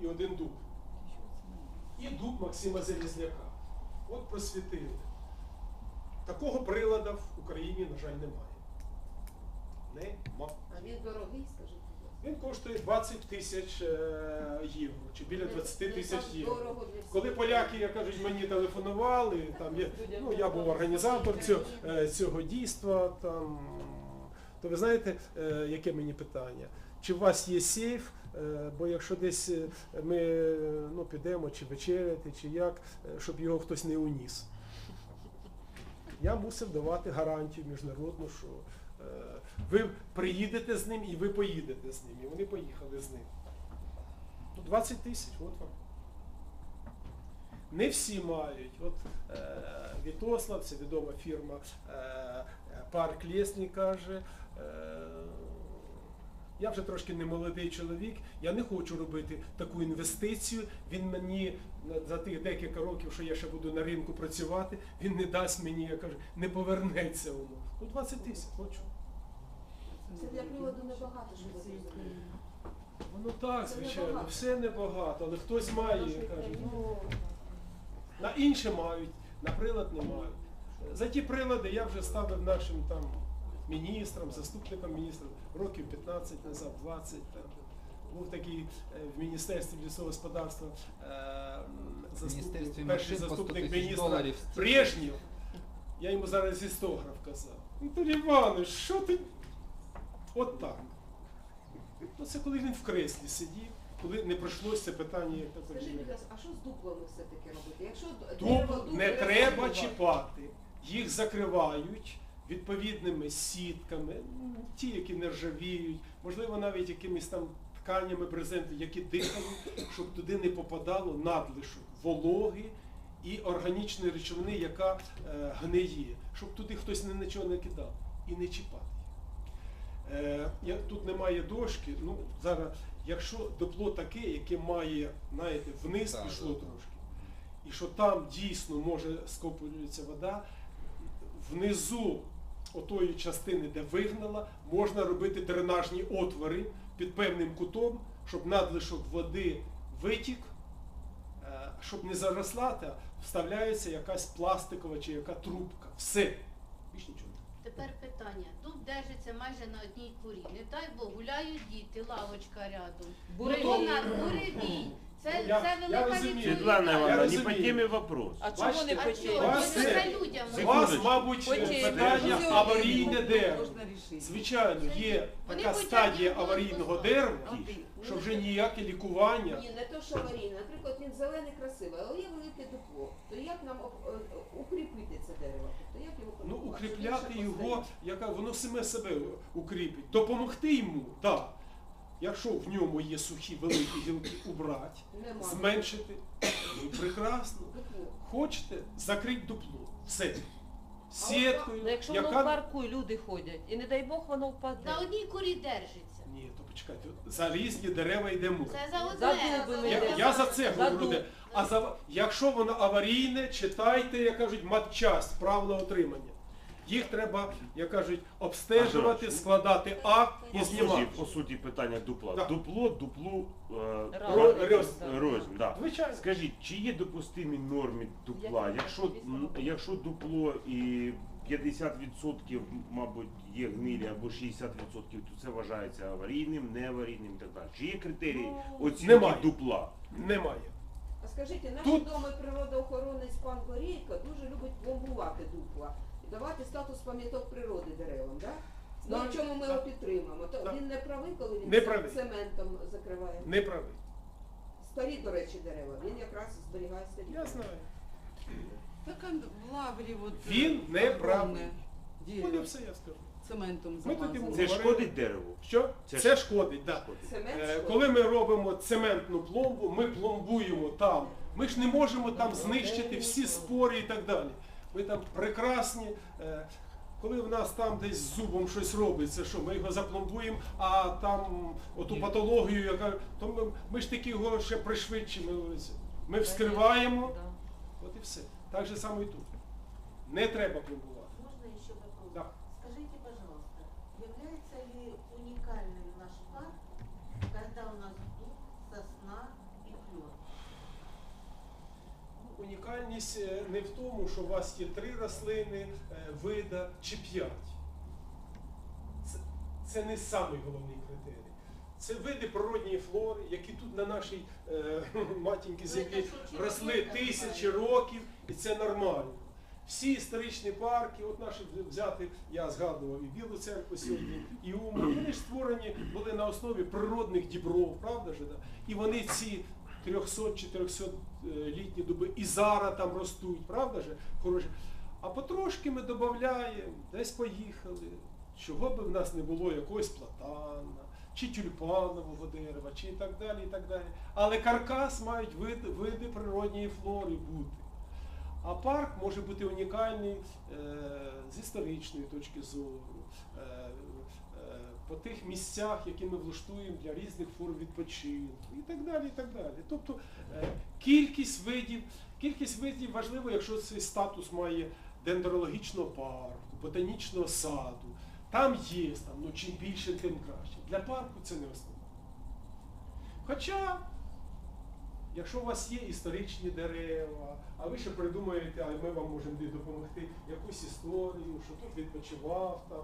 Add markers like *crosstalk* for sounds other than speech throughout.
і один дуб. І дуб Максима Залізняка. От просвітили. Такого прилада в Україні, на жаль, немає. Нема. А він дорогий, скажіть. Він коштує 20 тисяч е, євро, чи біля 20 тисяч євро. Коли поляки, як кажуть, мені телефонували, там я, ну, я був організатор цього, е, цього дійства, там, то ви знаєте, е, яке мені питання? Чи у вас є сейф? Е, Бо якщо десь е, ми е, ну, підемо чи вечеряти, чи як, щоб його хтось не уніс. Я мусив давати гарантію міжнародну, що ви приїдете з ним і ви поїдете з ним. І вони поїхали з ним. Ну, 20 тисяч, от вам. Не всі мають. От е, Вітослав, це відома фірма е, Парк Лєсні каже. Е, я вже трошки не молодий чоловік, я не хочу робити таку інвестицію. Він мені за тих декілька років, що я ще буду на ринку працювати, він не дасть мені, я кажу, не повернеться воно. Ну 20 тисяч, що. Це для приводу небагато, ви зрозуміли. Воно так, звичайно, все небагато, але хтось має, я кажу, ну, на інше мають, на прилад не мають. За ті прилади я вже ставив нашим там міністрам, заступникам міністрів років 15 назад, 20. Там. Був такий е, в Міністерстві лісового господарства е, заступник, перший машин по 100 заступник міністра. Брежнєв. Я йому зараз істограф казав. Віктор Іванович, що ти? От так. Ну це коли він в креслі сидів, коли не пройшлося це питання, як так Скажіть, будь ласка, а що з дуплами все-таки робити? Якщо Дуб не треба треба чіпати, їх закривають відповідними сітками, ну, ті, які не ржавіють, можливо, навіть якимись там тканями брезенту, які дихають, щоб туди не попадало надлишок вологи і органічної речовини, яка е, гниє, щоб туди хтось нічого не кидав і не чіпати. Е, тут немає дошки, ну зараз, якщо дупло таке, яке має, знаєте, вниз Так, пішло так, так. трошки, і що там дійсно може скоплюється вода, внизу отої частини, де вигнала, можна робити дренажні отвори під певним кутом, щоб надлишок води витік, е, щоб не заросла, та вставляється якась пластикова чи яка трубка. Все. Більш нічого. Тепер питання. Дуб держиться майже на одній курі. Не дай Бог, гуляють діти, лавочка рядом. Буревій. Буревій. Це, Я- це я велика розумію. Світлана Івановна, не розумію. по темі вопрос. А чого Бачите, не А почали? Вас Це це- за людям. У Секундочку. вас, мабуть, питання аварійне дерево. Звичайно, є Вони така хочуть стадія аварійного дерева, що вже ніяке лікування. Ні, не то, що аварійне. Наприклад, він зелений, красивий, але є велике дупло. То як нам об- е, укріпити це дерево? Тобто як його Ну, укріпляти його, яка воно саме себе укріпить. Допомогти йому, так. Якщо в ньому є сухі великі гілки, убрати, зменшити. Ну, прекрасно. Хочете, закрить дупло. Все. Сіткою, Ну, якщо воно в яка. парку і люди ходять, і не дай Бог воно впаде. На одній курі держиться. Ні, то почекайте, за різні дерева йде мова. Це за одне. дуби за ми Я, я за це За говорю. дуб. де. А за, якщо воно аварійне, читайте, як кажуть, матчасть, правила отримання. Їх треба, як кажуть, обстежувати, складати акт і По суті, знімати. по суті питання дупла. Да. Дупло, дуплу, е, Раз. Ро- роз- Так. рознь. Да. Звичайно. Скажіть, чи є допустимі норми дупла? Якщо, м, якщо дупло і 50% мабуть є гнилі або 60%, то це вважається аварійним, неаварійним і так далі. Чи є критерії Ну, оцінки Немає. дупла? Немає. А скажіть, наш Тут- відомий природоохоронець пан Горійко дуже любить пломбувати дупла давати статус пам'яток природи деревам, да? Ну, в чому ми так. його підтримуємо? То Так. він не правий, коли він Не правий. цементом закриває. Не правий. Старі, до речі, дерева. Він якраз зберігає старі. Я знаю. Так он в лаврі от Він е, не огромне правий. дерево Поняв все, я скажу. цементом Ми тоді замазане. Це Говорили. шкодить дереву? Що? Це Це, ж- шкодить, так. Шкодить. Цемент Е, що? Коли ми робимо цементну пломбу, ми пломбуємо там. Ми ж не можемо там знищити всі спори і так далі. Ми там прекрасні. е, Коли в нас там десь з зубом щось робиться, що ми його запломбуємо, а там оту патологію, яка то ми, ми ж таки його ще пришвидшимо. Ми вскриваємо, Да. от і все. Так же само і тут. Не треба пломбувати. Можно еще вопрос? Да. Скажите, пожалуйста, является ли уникальным наш парк, когда у нас дуб, сосна и Е, не в тому, що у вас є три рослини, е, вида чи п'ять. Це, це не самий головний критерій. Це види природньої флори, які тут на нашій е, *laughs* матінькій землі росли тисячі років, і це нормально. Всі історичні парки, от наші взяти, я згадував і Білу церкву сьогодні, і Уму, вони ж створені були на основі природних дібров, правда ж? да? І вони ці 300-400 літні дуби і зараз там ростуть, правда ж? Хороші. А потрошки ми додаємо, десь поїхали. Чого би в нас не було якогось платана, чи тюльпанового дерева, чи і так далі, і так далі. Але каркас мають види, види природньої флори бути. А парк може бути унікальний е, з історичної точки зору, е, е, по тих місцях, які ми влаштуємо для різних форм відпочинку і так далі. і так далі. Тобто е, кількість видів, кількість видів важливо, якщо цей статус має дендрологічного парку, ботанічного саду. Там є, там, ну, чим більше, тим краще. Для парку це не основне. Хоча Якщо у вас є історичні дерева, а ви ще придумаєте, а ми вам можемо допомогти якусь історію, що тут відпочивав там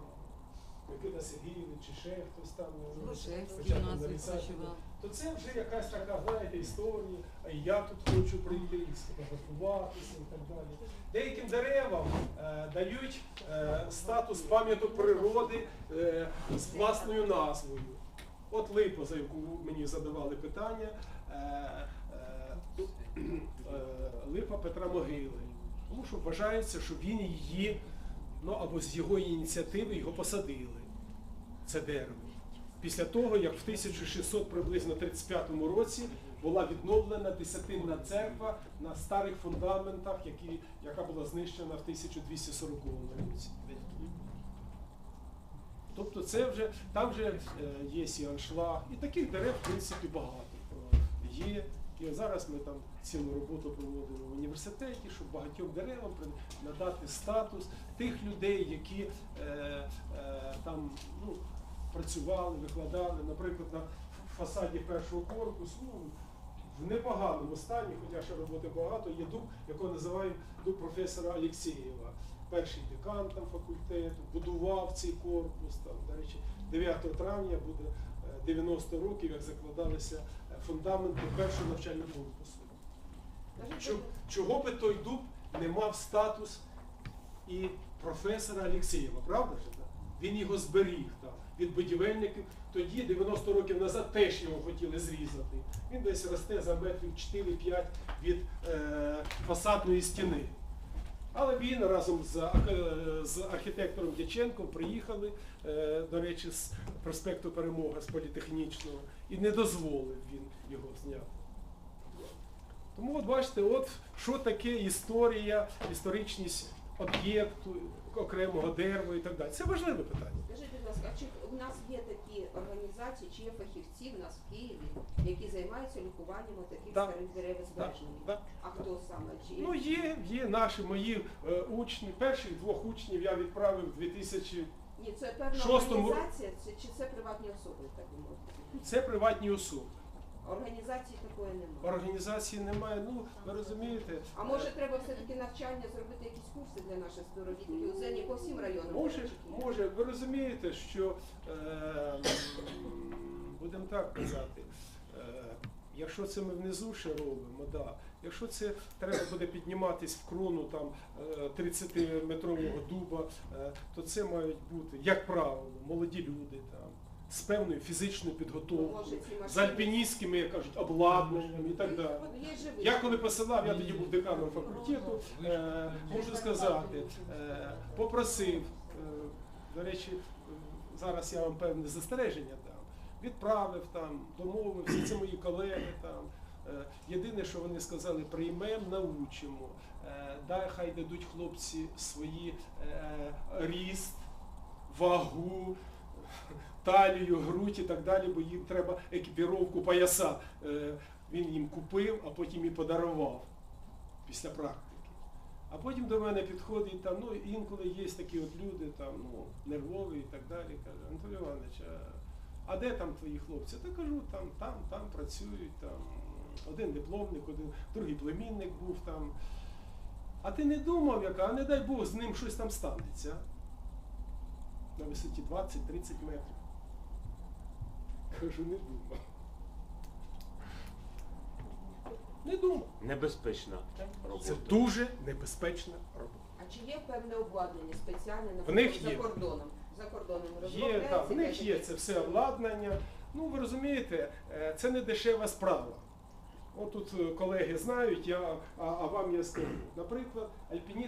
Микита Сергійович чи ще хтось там. Грушевський хоча у б нас нарицати. То це вже якась така, знаєте, історія, а я тут хочу прийти і сфотографуватися і так далі. Деяким деревам е, дають е, статус пам'яток природи е, з власною назвою. От липа, за яку мені задавали питання, е, е, е, липа Петра Могили. Тому що вважається, що він її, ну або з його ініціативи його посадили. Це дерево. Після того, як в 1600 приблизно 35 році була відновлена десятинна церква на старих фундаментах, які, яка була знищена в 1240 році. Тобто це вже там вже е, є і аншлаг, і таких дерев, в принципі, багато є. І зараз ми там цілу роботу проводимо в університеті, щоб багатьом деревам надати статус тих людей, які е, е, там ну, працювали, викладали, наприклад, на фасаді першого корпусу. Ну, в непоганому стані, хоча ще роботи багато, є дуб, якого називають дуб професора Алєксєєва. Перший декан там факультету, будував цей корпус. Там, до речі, 9 травня буде е, 90 років, як закладалися е, фундаменти першого навчального корпусу. Чого би той дуб не мав статус і професора Алєксєєва, правда ж? Він його зберіг там від будівельників. Тоді, 90 років назад, теж його хотіли зрізати. Він десь росте за метрів 4-5 від е, фасадної стіни. Але він разом з, з архітектором Дяченком приїхали, е, до речі, з проспекту Перемога, з політехнічного, і не дозволив він його зняти. Тому от бачите, от що таке історія, історичність об'єкту, окремого дерева і так далі. Це важливе питання. Скажіть, будь ласка, а чи у нас є такі організації, чи є фахівці в нас в Києві, які займаються лікуванням таких Так. старих дерев і збереженням? Так. А хто саме? Чи Ну, є, є наші мої е, учні. Перших двох учнів я відправив в 2000... ні, це певна шостому- організація, це, чи це приватні особи, так би мовити? Це приватні особи. Організації такої немає. Організації немає. Ну, ви розумієте, А може треба все-таки навчання зробити якісь курси для наших співробітників? Це не по всім районам. Може, може, ви розумієте, що е, будемо так казати, якщо це ми внизу ще робимо, да. якщо це треба буде підніматись в крону там е, 30-метрового дуба, е, то це мають бути, як правило, молоді люди там. З певною фізичною підготовкою, з альпіністськими, як кажуть, обладнанням і так далі. Я коли посилав, я тоді був деканом факультету, е, можу сказати, е, попросив, е, до речі, е, зараз я вам певне застереження дам, відправив там, домовився, це мої колеги там. Е, Єдине, що вони сказали, приймемо, научимо. Е, Дай хай дадуть хлопці свої е, ріст, вагу, талію, грудь і так далі, бо їм треба екіпіровку пояса. Він їм купив, а потім і подарував після практики. А потім до мене підходить там, ну інколи є такі от люди, там, ну, нервові і так далі. Каже, Анатолій Іванович, а, а де там твої хлопці? Та кажу, там, там, там працюють, там один дипломник, один, другий племінник був там. А ти не думав, яка, а не дай Бог, з ним щось там станеться. На висоті 20-30 метрів. Кажу, не думав. Не думав. Небезпечна Це дуже небезпечна робота. А чи є певне обладнання спеціальне В наприклад, них за кордоном? За кордоном Є, так, в них є це все обладнання. Ну, ви розумієте, е, це не дешева справа. От тут е, колеги знають, я, а, а вам я скажу. Наприклад, альпініст.